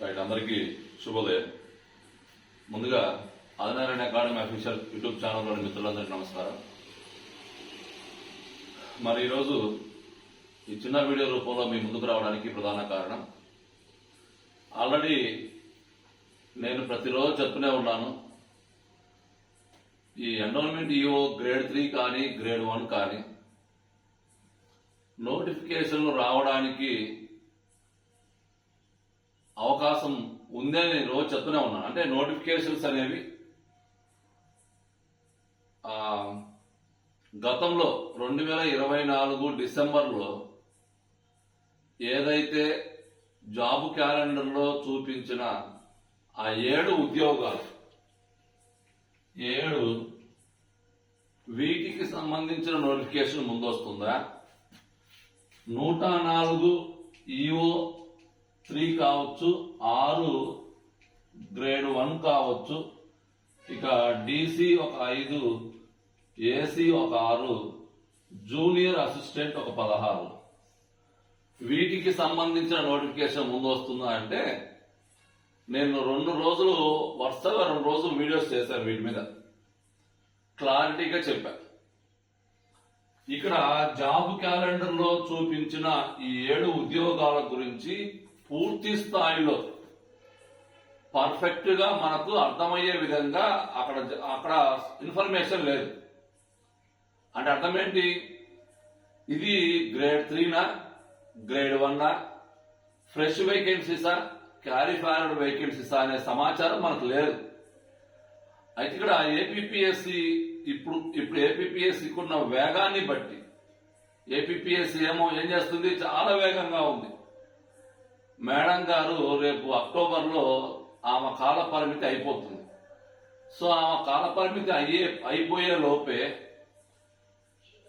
Right అందరికీ శుభోదయం. ముందుగా ఆదినారాయణ అకాడమీ అఫీషియల్ యూట్యూబ్ ఛానల్లోని మిత్రులందరికీ నమస్కారం. మరి ఈరోజు ఈ చిన్న వీడియో రూపంలో మీ ముందుకు రావడానికి ప్రధాన కారణం ఆల్రెడీ నేను ప్రతిరోజు చెప్తూనే ఉన్నాను ఈ ఎన్రోల్మెంట్ ఈఓ గ్రేడ్ త్రీ కానీ గ్రేడ్ వన్ కానీ నోటిఫికేషన్లు రావడానికి అవకాశం ఉందని నేను రోజు చెప్తూనే ఉన్నాను అంటే నోటిఫికేషన్స్ అనేవి గతంలో రెండు వేల ఇరవై నాలుగు డిసెంబర్లో ఏదైతే జాబ్ క్యాలెండర్లో చూపించిన ఆ ఏడు ఉద్యోగాలు ఏడు వీటికి సంబంధించిన నోటిఫికేషన్ ముందొస్తుందా? నూట నాలుగు ఈఓ త్రీ కావచ్చు ఆరు గ్రేడ్ వన్ కావచ్చు. ఇక డీసీ ఒక ఐదు ఏసీ ఒక ఆరు జూనియర్ అసిస్టెంట్ ఒక పదహారు. వీటికి సంబంధించిన నోటిఫికేషన్ ముందు వస్తుందా అంటే నేను రెండు రోజులు వరుసగా రెండు రోజులు వీడియోస్ చేశాను వీటి మీద. క్లారిటీగా చెప్పాను ఇక్కడ జాబ్ క్యాలెండర్లో చూపించిన ఈ ఏడు ఉద్యోగాల గురించి పూర్తి స్థాయిలో పర్ఫెక్ట్గా మనకు అర్థమయ్యే విధంగా అక్కడ అక్కడ ఇన్ఫర్మేషన్ లేదు. అంటే అర్థం ఏంటి ఇది గ్రేడ్ త్రీనా? గ్రేడ్ వన్నా? ఫ్రెష్ వేకెన్సీసా? క్యారీ ఫార్వర్డ్ వేకెన్సీసా అనే సమాచారం మనకు లేదు. అయితే ఇక్కడ ఏపీపీఎస్సి ఇప్పుడు ఇప్పుడు ఏపీపీఎస్సికి ఉన్న వేగాన్ని బట్టి ఏపీపీఎస్సి ఏమో ఏం చేస్తుంది? చాలా వేగంగా ఉంది. మేడం గారు రేపు అక్టోబర్లో ఆమె కాల పరిమితి అయిపోతుంది. సో ఆమె కాల పరిమితి అయ్యే అయిపోయే లోపే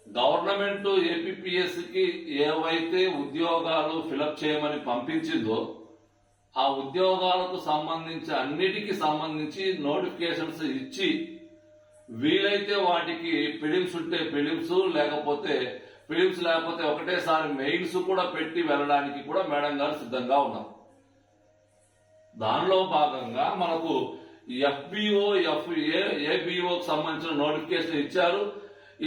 గవర్నమెంట్ ఏపీఎస్సికి ఏవైతే ఉద్యోగాలు ఫిలప్ చేయమని పంపించిందో ఆ ఉద్యోగాలకు సంబంధించి అన్నిటికి సంబంధించి నోటిఫికేషన్స్ ఇచ్చి వీలైతే వాటికి ఫిలిమ్స్ ఉంటే ఫిలిమ్స్ లేకపోతే ఫిలిమ్స్ లేకపోతే ఒకటేసారి మెయిల్స్ కూడా పెట్టి వెళ్ళడానికి కూడా మేడం గారు సిద్ధంగా ఉన్నారు. దానిలో భాగంగా మనకు ఎఫ్బిఓ ఎఫ్ఏ ఏబిఓకి సంబంధించిన నోటిఫికేషన్ ఇచ్చారు.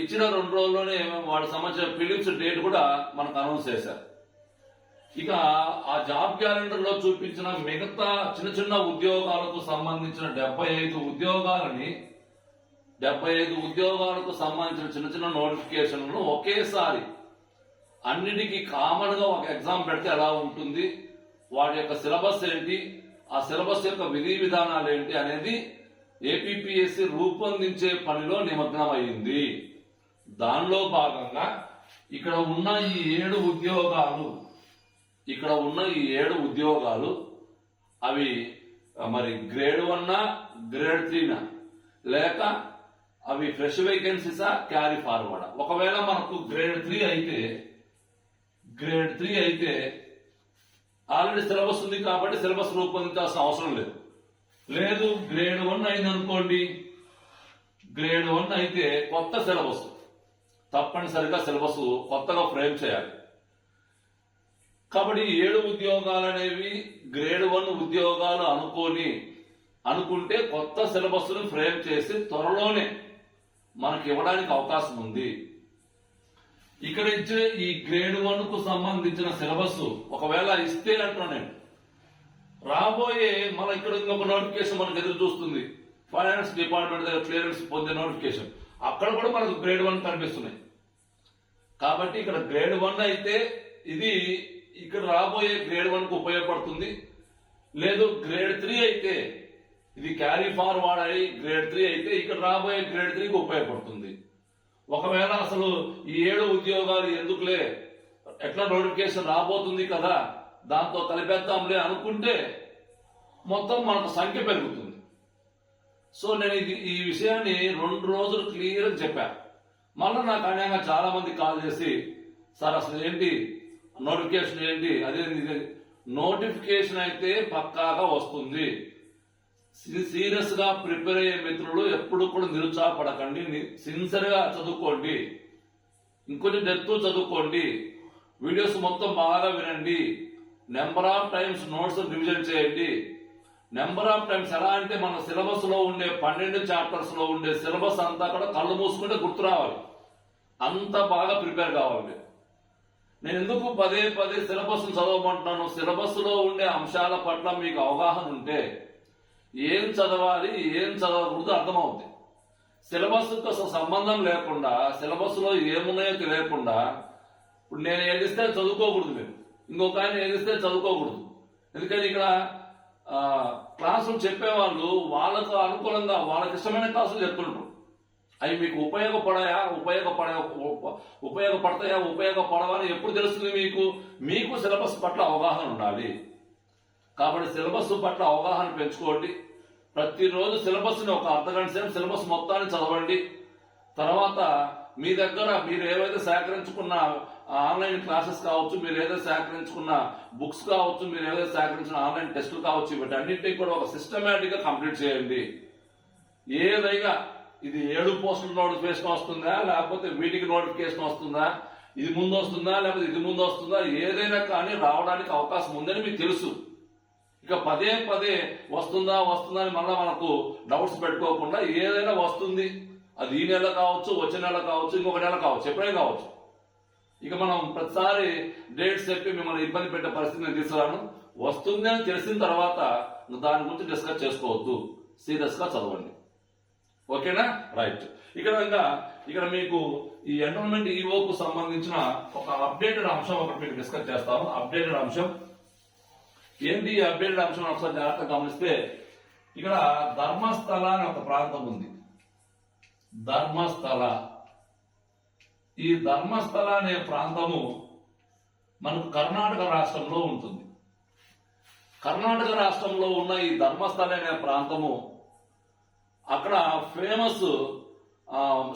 ఇచ్చిన రెండు రోజుల్లోనే వాటికి సంబంధించిన ఫిలిమ్స్ డేట్ కూడా మనకు అనౌన్స్ చేశారు. ఇక ఆ జాబ్ క్యాలెండర్లో చూపించిన మిగతా చిన్న చిన్న ఉద్యోగాలకు సంబంధించిన డెబ్బై ఐదు ఉద్యోగాలని డెబ్బై ఐదు ఉద్యోగాలకు సంబంధించిన చిన్న చిన్న నోటిఫికేషన్లను ఒకేసారి అన్నిటికీ కామన్గా ఒక ఎగ్జామ్ పెడితే ఎలా ఉంటుంది? వాటి యొక్క సిలబస్ ఏంటి? ఆ సిలబస్ యొక్క విధి విధానాలు ఏంటి అనేది ఏపీపీఎస్సి రూపొందించే పనిలో నిమగ్నం అయింది దానిలో భాగంగా ఇక్కడ ఉన్న ఈ ఏడు ఉద్యోగాలు ఇక్కడ ఉన్న ఈ ఏడు ఉద్యోగాలు అవి మరి గ్రేడ్ వన్నా గ్రేడ్ త్రీనా లేక అవి ఫ్రెష్ వేకెన్సీసా క్యారీ ఫార్వర్డ్ ఒకవేళ మనకు గ్రేడ్ త్రీ అయితే గ్రేడ్ త్రీ అయితే ఆల్రెడీ సిలబస్ ఉంది కాబట్టి సిలబస్ రూపొందించాల్సిన అవసరం లేదు. లేదు గ్రేడ్ వన్ అయింది అనుకోండి గ్రేడ్ వన్ అయితే కొత్త సిలబస్ తప్పనిసరిగా సిలబస్ కొత్తగా ఫ్రేమ్ చేయాలి. కాబట్టి ఏడు ఉద్యోగాలు అనేవి గ్రేడ్ వన్ ఉద్యోగాలు అనుకోని అనుకుంటే కొత్త సిలబస్ను ఫ్రేమ్ చేసి త్వరలోనే మనకి ఇవ్వడానికి అవకాశం ఉంది. ఇక్కడ ఇచ్చే ఈ గ్రేడ్ వన్కు సంబంధించిన సిలబస్ ఒకవేళ ఇస్తే అంటున్నా నేను. రాబోయే మన ఇక్కడ ఇంకొక నోటిఫికేషన్ మనకు ఎదురు చూస్తుంది. ఫైనాన్స్ డిపార్ట్మెంట్ దగ్గర క్లియరెన్స్ పొందే నోటిఫికేషన్ అక్కడ కూడా మనకు గ్రేడ్ వన్ కనిపిస్తున్నాయి. కాబట్టి ఇక్కడ గ్రేడ్ వన్ అయితే ఇది ఇక్కడ రాబోయే గ్రేడ్ వన్కు ఉపయోగపడుతుంది. లేదు గ్రేడ్ త్రీ అయితే ఇది క్యారీ ఫార్వర్డ్ అయి గ్రేడ్ త్రీ అయితే ఇక్కడ రాబోయే గ్రేడ్ త్రీకి ఉపయోగపడుతుంది. ఒకవేళ అసలు ఈ ఏడు ఉద్యోగాలు ఎందుకులే? ఎట్లా నోటిఫికేషన్ రాబోతుంది కదా? దాంతో కలిపేద్దాంలే అనుకుంటే మొత్తం మనకు సంఖ్య పెరుగుతుంది. సో నేను ఇది ఈ విషయాన్ని రెండు రోజులు క్లియర్గా చెప్పాను మళ్ళీ నాకు అన్యాయంగా చాలా మంది కాల్ చేసి సార్ అసలు ఏంటి? నోటిఫికేషన్ ఏంటి? అదే ఇది. నోటిఫికేషన్ అయితే పక్కాగా వస్తుంది. సీరియస్గా ప్రిపేర్ అయ్యే మిత్రులు ఎప్పుడు కూడా నిరుత్సాహపడకండి. సిన్సియర్గా చదువుకోండి. ఇంకొంచెం డెప్త్ చదువుకోండి. వీడియోస్ మొత్తం బాగా వినండి. Number of times notes revision చేయండి. నెంబర్ ఆఫ్ టైమ్స్ ఎలా అంటే మన సిలబస్లో ఉండే పన్నెండు చాప్టర్స్లో ఉండే సిలబస్ అంతా కూడా కళ్ళు మూసుకుంటే గుర్తు రావాలి. అంత బాగా ప్రిపేర్ కావాలి. నేను ఎందుకు పదే పదే సిలబస్ చదవమంటున్నాను? సిలబస్లో ఉండే అంశాల పట్ల మీకు అవగాహన ఉంటే ఏం చదవాలి ఏం చదవకూడదు అర్థమవుతుంది సిలబస్తో అసలు సంబంధం లేకుండా సిలబస్లో ఏమున్నాయో తెలియకుండా ఇప్పుడు నేను ఏదిస్తే చదువుకోకూడదు మీరు. ఇంకొక ఆయన ఏదిస్తే చదువుకోకూడదు. ఎందుకని ఇక్కడ క్లాసులు చెప్పేవాళ్ళు వాళ్ళకు అనుకూలంగా వాళ్ళకి ఇష్టమైన క్లాసులు చెప్తుంటారు. అవి మీకు ఉపయోగపడాయా ఉపయోగపడ ఉపయోగపడతాయా ఉపయోగపడవా అని ఎప్పుడు తెలుస్తుంది మీకు? మీకు సిలబస్ పట్ల అవగాహన ఉండాలి. కాబట్టి సిలబస్ పట్ల అవగాహన పెంచుకోండి. ప్రతిరోజు సిలబస్ని ఒక అర్ధగంట సేపు సిలబస్ మొత్తాన్ని చదవండి. తర్వాత మీ దగ్గర మీరు ఏవైతే సేకరించుకున్న ఆన్లైన్ క్లాసెస్ కావచ్చు మీరు ఏదైతే సేకరించుకున్న బుక్స్ కావచ్చు మీరు ఏదైతే సేకరించిన ఆన్లైన్ టెస్టులు కావచ్చు వీటన్నింటినీ కూడా ఒక సిస్టమేటిక్గా కంప్లీట్ చేయండి. ఏదైనా ఇది ఏడు పోస్టుల నోటిఫికేషన్ వస్తుందా లేకపోతే వీటికి నోటిఫికేషన్ వస్తుందా ఇది ముందు వస్తుందా లేకపోతే ఇది ముందు వస్తుందా ఏదైనా కానీ రావడానికి అవకాశం ఉందని మీకు తెలుసు. ఇక పదే పదే వస్తుందా వస్తుందా అని మళ్ళీ మనకు డౌట్స్ పెట్టుకోకుండా ఏదైనా వస్తుంది. అది ఈ నెల కావచ్చు వచ్చే నెల కావచ్చు ఇంకొక నెల కావచ్చు ఎప్పుడైనా కావచ్చు. ఇక మనం ప్రతిసారి డేట్స్ చెప్పి మిమ్మల్ని ఇబ్బంది పెట్టే పరిస్థితి నేను తీసుకురాను. వస్తుంది అని తెలిసిన తర్వాత దాని గురించి డిస్కస్ చేసుకోవద్దు. సీరియస్గా చదవండి. ఓకేనా? రైట్ ఇక్కడ ఇంకా ఇక్కడ మీకు ఈ ఎన్రోల్మెంట్ ఈఓకు సంబంధించిన ఒక అప్డేటెడ్ అంశం ఒకటి మీకు డిస్కస్ చేస్తాను. అప్డేటెడ్ అంశం ఏంటి అప్డేటెడ్ అంశం ఒకసారి జాగ్రత్తగా గమనిస్తే ఇక్కడ ధర్మస్థల అని ఒక ప్రాంతం ఉంది. ధర్మస్థల. ఈ ధర్మస్థల అనే ప్రాంతము మనకు కర్ణాటక రాష్ట్రంలో ఉంటుంది. కర్ణాటక రాష్ట్రంలో ఉన్న ఈ ధర్మస్థల అనే ప్రాంతము అక్కడ ఫేమస్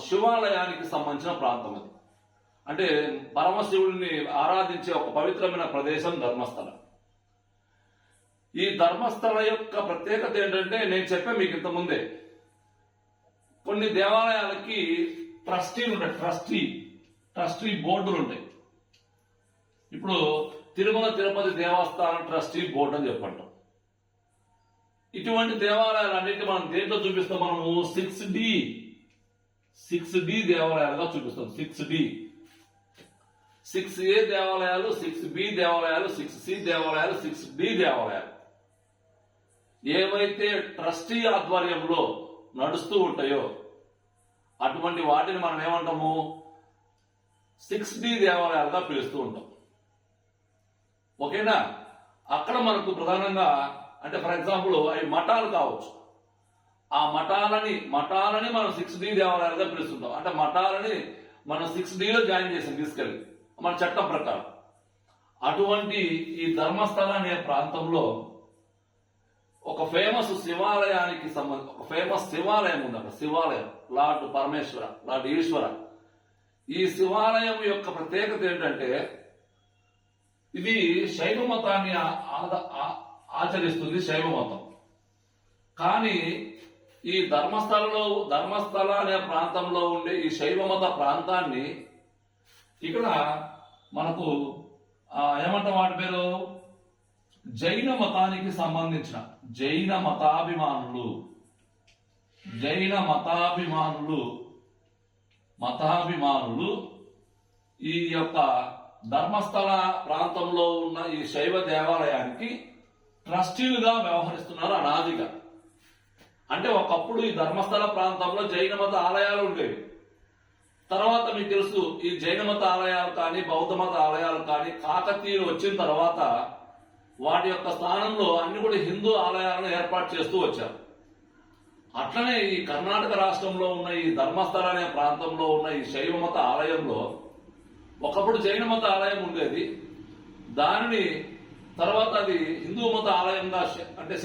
శివాలయానికి సంబంధించిన ప్రాంతం అది. అంటే పరమశివుడిని ఆరాధించే ఒక పవిత్రమైన ప్రదేశం ధర్మస్థలం. ఈ ధర్మస్థల యొక్క ప్రత్యేకత ఏంటంటే నేను చెప్పా మీకు ఇంత ముందే. కొన్ని దేవాలయాలకి ట్రస్టీలు ఉంటాయి ట్రస్టీ ట్రస్టీ బోర్డులు ఉంటాయి. ఇప్పుడు తిరుమల తిరుపతి దేవస్థానం ట్రస్టీ బోర్డు అని చెప్పంటాం. ఇటువంటి దేవాలయాలు అన్నిటి మనం దేంట్లో చూపిస్తాం? మనము సిక్స్ డి సిక్స్ డి దేవాలయాలుగా చూపిస్తాం సిక్స్ డి. సిక్స్ ఏ దేవాలయాలు సిక్స్ బి దేవాలయాలు సిక్స్ సి దేవాలయాలు సిక్స్ డి దేవాలయాలు. ఏవైతే ట్రస్టీ ఆధ్వర్యంలో నడుస్తూ ఉంటాయో అటువంటి వాటిని మనం ఏమంటాము? సిక్స్ డి దేవాలయాలుగా పిలుస్తూ ఉంటాం. ఓకేనా? అక్కడ మనకు ప్రధానంగా అంటే ఫర్ ఎగ్జాంపుల్ అవి మఠాలు కావచ్చు. ఆ మఠాలని మఠాలని మనం సిక్స్ డి దేవాలయాలుగా పిలుస్తుంటాం. అంటే మఠాలని మనం సిక్స్ డిలో జాయిన్ చేసాం తీసుకెళ్ళి మన చట్టం ప్రకారం. అటువంటి ఈ ధర్మస్థల అనే ప్రాంతంలో ఒక ఫేమస్ శివాలయానికి సంబంధ ఒక ఫేమస్ శివాలయం ఉంది అక్కడ శివాలయం లార్డ్ పరమేశ్వర లార్డ్ ఈశ్వర. ఈ శివాలయం యొక్క ప్రత్యేకత ఏంటంటే ఇది శైవ మతాన్ని ఆద- ఆ- ఆచరిస్తుంది శైవ మతం. కానీ ఈ ధర్మస్థలలో ధర్మస్థల అనే ప్రాంతంలో ఉండే ఈ శైవ మత ప్రాంతాన్ని ఇక్కడ మనకు ఆ, ఏమంటాం వాటి పేరు? జైన మతానికి సంబంధించిన జైన మతాభిమానులు జైన మతాభిమానులు మతాభిమానులు ఈ యొక్క ధర్మస్థల ప్రాంతంలో ఉన్న ఈ శైవ దేవాలయానికి ట్రస్టీలుగా వ్యవహరిస్తున్నారు అనాదిగా. అంటే ఒకప్పుడు ఈ ధర్మస్థల ప్రాంతంలో జైన మత ఆలయాలు ఉండేవి. తర్వాత మీకు తెలుసు ఈ జైన మత ఆలయాలు కానీ బౌద్ధ మత ఆలయాలు కానీ కాకతీయులు వచ్చిన తర్వాత వాటి యొక్క స్థానంలో అన్ని కూడా హిందూ ఆలయాలను ఏర్పాటు చేస్తూ వచ్చారు. అట్లనే ఈ కర్ణాటక రాష్ట్రంలో ఉన్న ఈ ధర్మస్థల అనే ప్రాంతంలో ఉన్న ఈ శైవ మత ఆలయంలో ఒకప్పుడు జైన మత ఆలయం ఉండేది. దానిని తర్వాత అది హిందూ మత ఆలయంగా శ- అంటే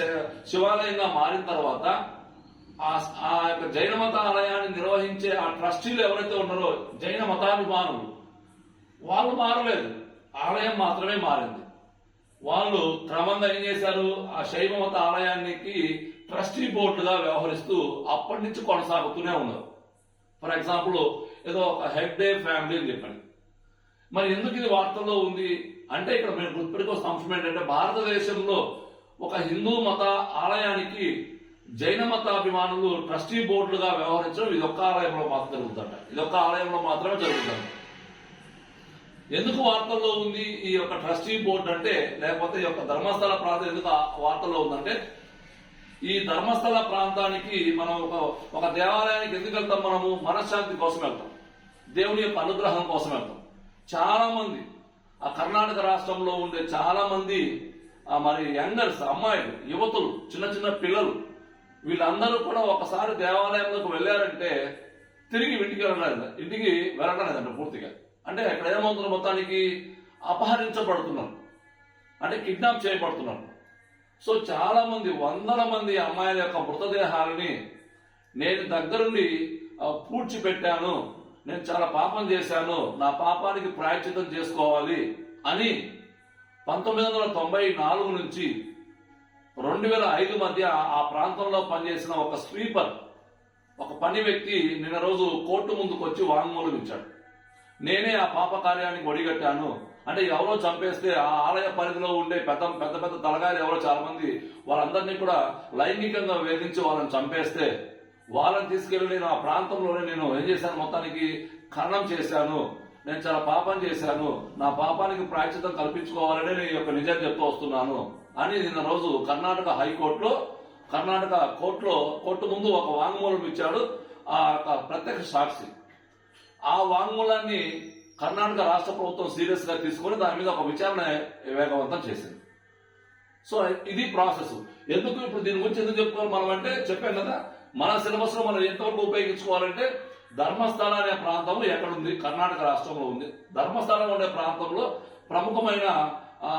శివాలయంగా మారిన తర్వాత ఆ ఆ యొక్క జైన మత ఆలయాన్ని నిర్వహించే ఆ ట్రస్టీలు ఎవరైతే ఉన్నారో జైన మతాభిమానులు వాళ్ళు మారలేదు. ఆలయం మాత్రమే మారింది. వాళ్ళు క్రమంగా ఏం చేశారు? ఆ శైవ మత ఆలయానికి ట్రస్టీ బోర్డుగా వ్యవహరిస్తూ అప్పటి నుంచి కొనసాగుతూనే ఉన్నారు. ఫర్ ఎగ్జాంపుల్ ఏదో ఒక హెడ్ డే ఫ్యామిలీ అని చెప్పండి. మరి ఎందుకు ఇది వార్తల్లో ఉంది? అంటే ఇక్కడ మీరు గుర్తుపెట్టుకోవాల్సిన అంశం ఏంటంటే భారతదేశంలో ఒక హిందూ మత ఆలయానికి జైన మతాభిమానులు ట్రస్టీ బోర్డులుగా వ్యవహరించడం ఇది ఒక్క ఆలయంలో మాత్రం జరుగుతుందట. ఇది ఒక్క ఆలయంలో మాత్రమే జరుగుతుంది ఎందుకు వార్తల్లో ఉంది ఈ యొక్క ట్రస్టీ బోర్డు అంటే లేకపోతే ఈ యొక్క ధర్మస్థల ప్రాంతం ఎందుకు ఆ వార్తల్లో ఉందంటే ఈ ధర్మస్థల ప్రాంతానికి మనం ఒక ఒక దేవాలయానికి ఎందుకు వెళ్తాం మనము? మనశ్శాంతి కోసం వెళ్తాం. దేవుని యొక్క అనుగ్రహం కోసం వెళ్తాం. చాలా మంది ఆ కర్ణాటక రాష్ట్రంలో ఉండే చాలా మంది ఆ మరి యంగర్స్ అమ్మాయిలు యువతులు చిన్న చిన్న పిల్లలు వీళ్ళందరూ కూడా ఒకసారి దేవాలయంలోకి వెళ్ళారంటే తిరిగి ఇంటికి వెళ్ళలేదు ఇంటికి వెళ్ళడం లేదంట పూర్తిగా. అంటే అక్కడ ఏమవుతున్నారు మొత్తానికి అపహరించబడుతున్నారు. అంటే కిడ్నాప్ చేయబడుతున్నారు. సో చాలా మంది వందల మంది అమ్మాయిల యొక్క మృతదేహాలని నేను దగ్గరుండి పూడ్చిపెట్టాను. నేను చాలా పాపం చేశాను. నా పాపానికి ప్రాయచితం చేసుకోవాలి అని పంతొమ్మిది వందల తొంభై నాలుగు నుంచి రెండు వేల ఐదు మధ్య ఆ ప్రాంతంలో పనిచేసిన ఒక స్వీపర్ ఒక పని వ్యక్తి నిన్న రోజు కోర్టు ముందుకు వచ్చి వాంగ్మూలం ఇచ్చాడు. నేనే ఆ పాప కార్యానికి ఒడిగట్టాను. అంటే ఎవరో చంపేస్తే ఆ ఆలయ పరిధిలో ఉండే పెద్ద పెద్ద పెద్ద తలగాయలు ఎవరో చాలా మంది వాళ్ళందరినీ కూడా లైంగికంగా వేధించి వాళ్ళని చంపేస్తే వాళ్ళని తీసుకెళ్ళి నేను ఆ ప్రాంతంలోనే నేను ఏం చేశాను? మొత్తానికి ఖననం చేశాను. నేను చాలా పాపం చేశాను. నా పాపానికి ప్రాయచితం కల్పించుకోవాలని నేను యొక్క నిజం చెప్తూ వస్తున్నాను అని నిన్న రోజు కర్ణాటక హైకోర్టులో కర్ణాటక కోర్టులో కోర్టు ముందు ఒక వాంగ్మూలం ఇచ్చాడు. ఆ యొక్క ప్రత్యక్ష సాక్షి. ఆ వాంగ్మూలాన్ని కర్ణాటక రాష్ట్ర ప్రభుత్వం సీరియస్గా తీసుకొని దాని మీద ఒక విచారణ వేగవంతం చేసింది. సో ఇది ప్రాసెస్. ఎందుకు ఇప్పుడు దీని గురించి ఎందుకు చెప్పుకోవాలి మనం అంటే చెప్పాం కదా మన సిలబస్లో మనం ఎంతవరకు ఉపయోగించుకోవాలంటే ధర్మస్థల అనే ప్రాంతం ఎక్కడుంది కర్ణాటక రాష్ట్రంలో ఉంది. ధర్మస్థలం ఉండే ప్రాంతంలో ప్రముఖమైన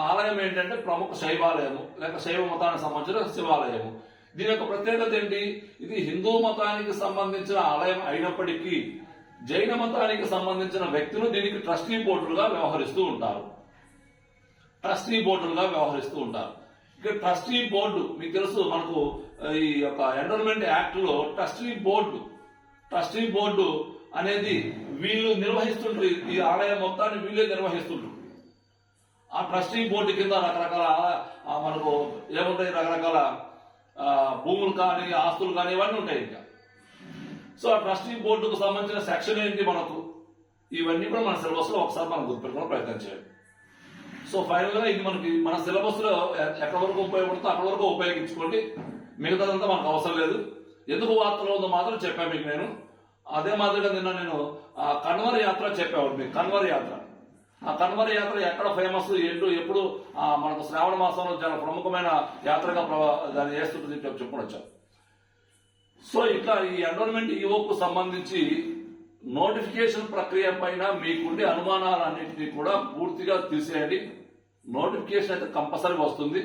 ఆలయం ఏంటంటే ప్రముఖ శైవాలయము లేక శైవ మతానికి సంబంధించిన శివాలయము. దీని యొక్క ప్రత్యేకత ఏంటి? ఇది హిందూ మతానికి సంబంధించిన ఆలయం అయినప్పటికీ జైన మతానికి సంబంధించిన వ్యక్తులు దీనికి ట్రస్టీ బోర్డులుగా వ్యవహరిస్తూ ఉంటారు. ట్రస్టీ బోర్డులుగా వ్యవహరిస్తూ ఉంటారు. ఇక ట్రస్టీ బోర్డు మీకు తెలుసు మనకు ఈ యొక్క ఎన్రోల్మెంట్ యాక్ట్లో ట్రస్టీ బోర్డు ట్రస్టీ బోర్డు అనేది వీళ్ళు నిర్వహిస్తుంటారు ఈ- ఆలయం మొత్తాన్ని వీళ్ళే నిర్వహిస్తుంటారు ఆ ట్రస్టీ బోర్డు కింద రకరకాల మనకు ఏముంటాయి రకరకాల భూములు కానీ ఆస్తులు కానీ ఇవన్నీ ఉంటాయి ఇంకా. సో ఆ ట్రస్టీ బోర్డుకు సంబంధించిన సెక్షన్ ఏంటి మనకు? ఇవన్నీ కూడా మన సిలబస్లో ఒకసారి మనం గుర్తుపెట్టుకునే ప్రయత్నం చేయాలి సో ఫైనల్గా ఇది మనకి మన సిలబస్లో ఎక్కడి వరకు ఉపయోగపడుతుందో అక్కడి వరకు ఉపయోగించుకోండి. మిగతాదంతా మనకు అవసరం లేదు. ఎందుకు వార్తలో ఉందో మాత్రం చెప్పాను మీకు నేను. అదే మాదిరిగా నిన్న నేను ఆ కన్వర్ యాత్ర చెప్పేవాడు మీకు కన్వర్ యాత్ర. ఆ కన్వర్ యాత్ర ఎక్కడ ఫేమస్ ఏంటో ఎప్పుడు మనకు శ్రావణ మాసంలో చాలా ప్రముఖమైన యాత్రగా ప్ర- దాన్ని చేస్తుంటుంది చెప్పి చెప్పుకొని వచ్చాను. సో ఇట్లా ఈ ఎన్రోల్మెంట్ ఈఓకు సంబంధించి నోటిఫికేషన్ ప్రక్రియ పైన మీకుండే అనుమానాలన్నింటినీ కూడా పూర్తిగా తీసేయండి. నోటిఫికేషన్ అయితే కంపల్సరీ వస్తుంది.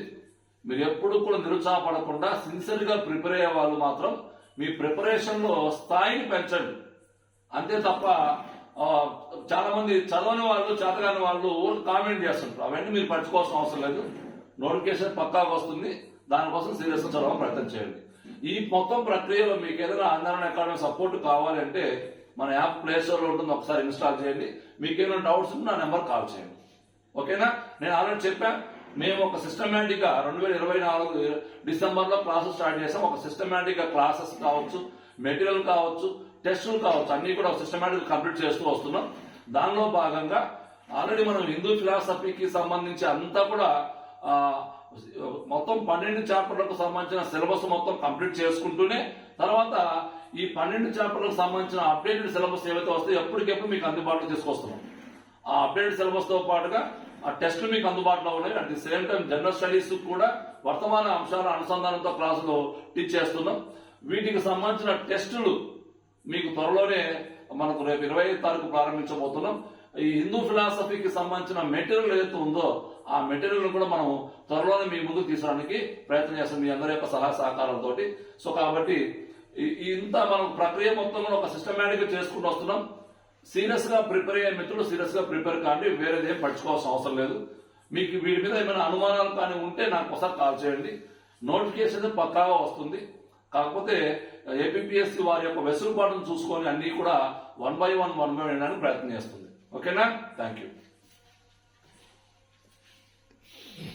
మీరు ఎప్పుడు కూడా నిరుత్సాహపడకుండా సిన్సియర్గా ప్రిపేర్ అయ్యే వాళ్ళు మాత్రం మీ ప్రిపరేషన్లో స్థాయిని పెంచండి. అంతే తప్ప చాలా మంది చదవని వాళ్ళు చేతగాని వాళ్ళు కామెంట్ చేస్తుంటారు. అవన్నీ మీరు పట్టుకోవాల్సిన అవసరం లేదు. నోటిఫికేషన్ పక్కాగా వస్తుంది. దానికోసం సీరియస్గా చదవడం ప్రయత్నం చేయండి. ఈ మొత్తం ప్రక్రియలో మీకు ఏదైనా ఆందోళన అకాడమీ సపోర్ట్ కావాలంటే మన యాప్ ప్లేస్టోర్లో ఉంటుంది ఒకసారి ఇన్స్టాల్ చేయండి. మీకు ఏమైనా డౌట్స్ ఉంటే నా నెంబర్ కాల్ చేయండి. ఓకేనా? నేను ఆల్రెడీ చెప్పాను మేము ఒక సిస్టమేటిక్గా రెండు వేల ఇరవై నాలుగు డిసెంబర్లో క్లాసెస్ స్టార్ట్ చేసాం. ఒక సిస్టమేటిక్గా క్లాసెస్ కావచ్చు మెటీరియల్ కావచ్చు టెస్టులు కావచ్చు అన్ని కూడా సిస్టమేటిక్ కంప్లీట్ చేస్తూ వస్తున్నాం. దానిలో భాగంగా ఆల్రెడీ మనం హిందూ ఫిలాసఫీకి సంబంధించి అంతా కూడా ఆ, మొత్తం పన్నెండు చాప్టర్లకు సంబంధించిన సిలబస్ మొత్తం కంప్లీట్ చేసుకుంటూనే తర్వాత ఈ పన్నెండు చాప్టర్లకు సంబంధించిన అప్డేటెడ్ సిలబస్ ఏవైతే వస్తాయో ఎప్పటికెప్పుడు మీకు అందుబాటులో తీసుకొస్తున్నాం. ఆ అప్డేటెడ్ సిలబస్తో పాటుగా ఆ టెస్టులు మీకు అందుబాటులో ఉన్నాయి. At the same time general studies కూడా వర్తమాన అంశాల అనుసంధానంతో క్లాసులు టీచ్ చేస్తున్నాం. వీటికి సంబంధించిన టెస్టులు మీకు త్వరలోనే మనకు రేపు ఇరవై తారీఖు ప్రారంభించబోతున్నాం. ఈ హిందూ ఫిలాసఫీకి సంబంధించిన మెటీరియల్ ఏదైతే ఉందో ఆ మెటీరియల్ కూడా మనం త్వరలోనే మీ ముందుకు తీసుకోవడానికి ప్రయత్నం చేస్తాం. మీ అందరి యొక్క సలహా సహకారాలతో సో కాబట్టి ఇంత మనం ప్రక్రియ మొత్తం కూడా ఒక సిస్టమేటిక్గా చేసుకుంటూ వస్తున్నాం. సీరియస్గా ప్రిపేర్ అయ్యే మిత్రులు సీరియస్గా ప్రిపేర్ కాండి. వేరేది ఏం పడుచుకోవాల్సిన అవసరం లేదు. మీకు వీటి మీద ఏమైనా అనుమానాలు కానీ ఉంటే నాకు ఒకసారి కాల్ చేయండి. నోటిఫికేషన్ పక్కాగా వస్తుంది. కాకపోతే ఏపీఎస్సి వారి యొక్క వెసులుబాటును చూసుకొని అన్ని కూడా one by one one by one ప్రయత్నం చేస్తుంది. ఓకేనా? Thank you